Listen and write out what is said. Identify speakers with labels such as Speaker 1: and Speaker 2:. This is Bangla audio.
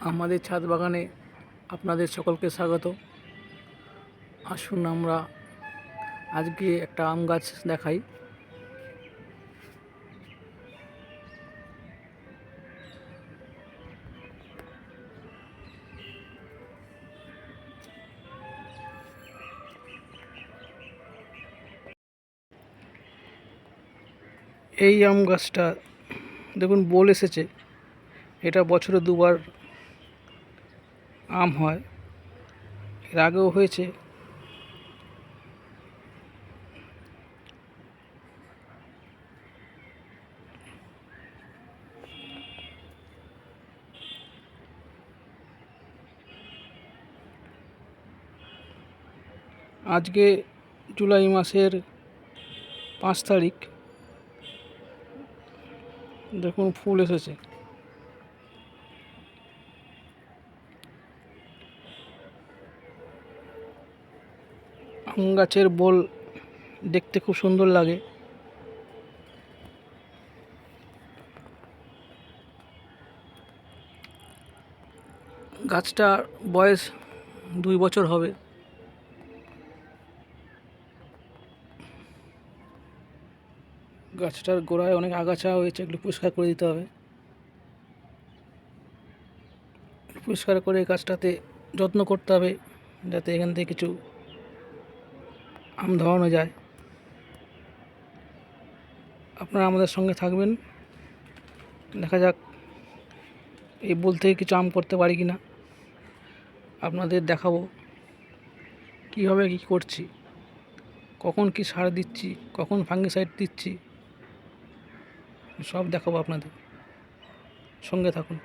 Speaker 1: আমাদের ছাদ বাগানে আপনাদের সকলকে স্বাগত। আসুন আমরা আজকে একটা আম গাছ দেখাই। এই আম গাছটা, দেখুন, বোল এসেছে। এটা বছরে দুবার আম হয়। এর আগেও হয়েছে। আজকে জুলাই মাসের পাঁচ তারিখ। দেখুন ফুল এসেছে। আম গাছের বোল দেখতে খুব সুন্দর লাগে। গাছটার বয়স দুই বছর হবে। গাছটার গোড়ায় অনেক আগাছা হয়েছে, এগুলো পরিষ্কার করে দিতে হবে। পরিষ্কার করে গাছটাতে যত্ন করতে হবে, যাতে এখান থেকে কিছু আম ধরানো যায়। আপনারা আমাদের সঙ্গে থাকবেন। দেখা যাক এই বল থেকে কিছু আম করতে পারি কি না আপনাদের দেখাবো কীভাবে কী করছি, কখন কি সার দিচ্ছি, কখন ফাঙ্গিসাইড দিচ্ছি, সব দেখাবো আপনাদের। সঙ্গে থাকুন।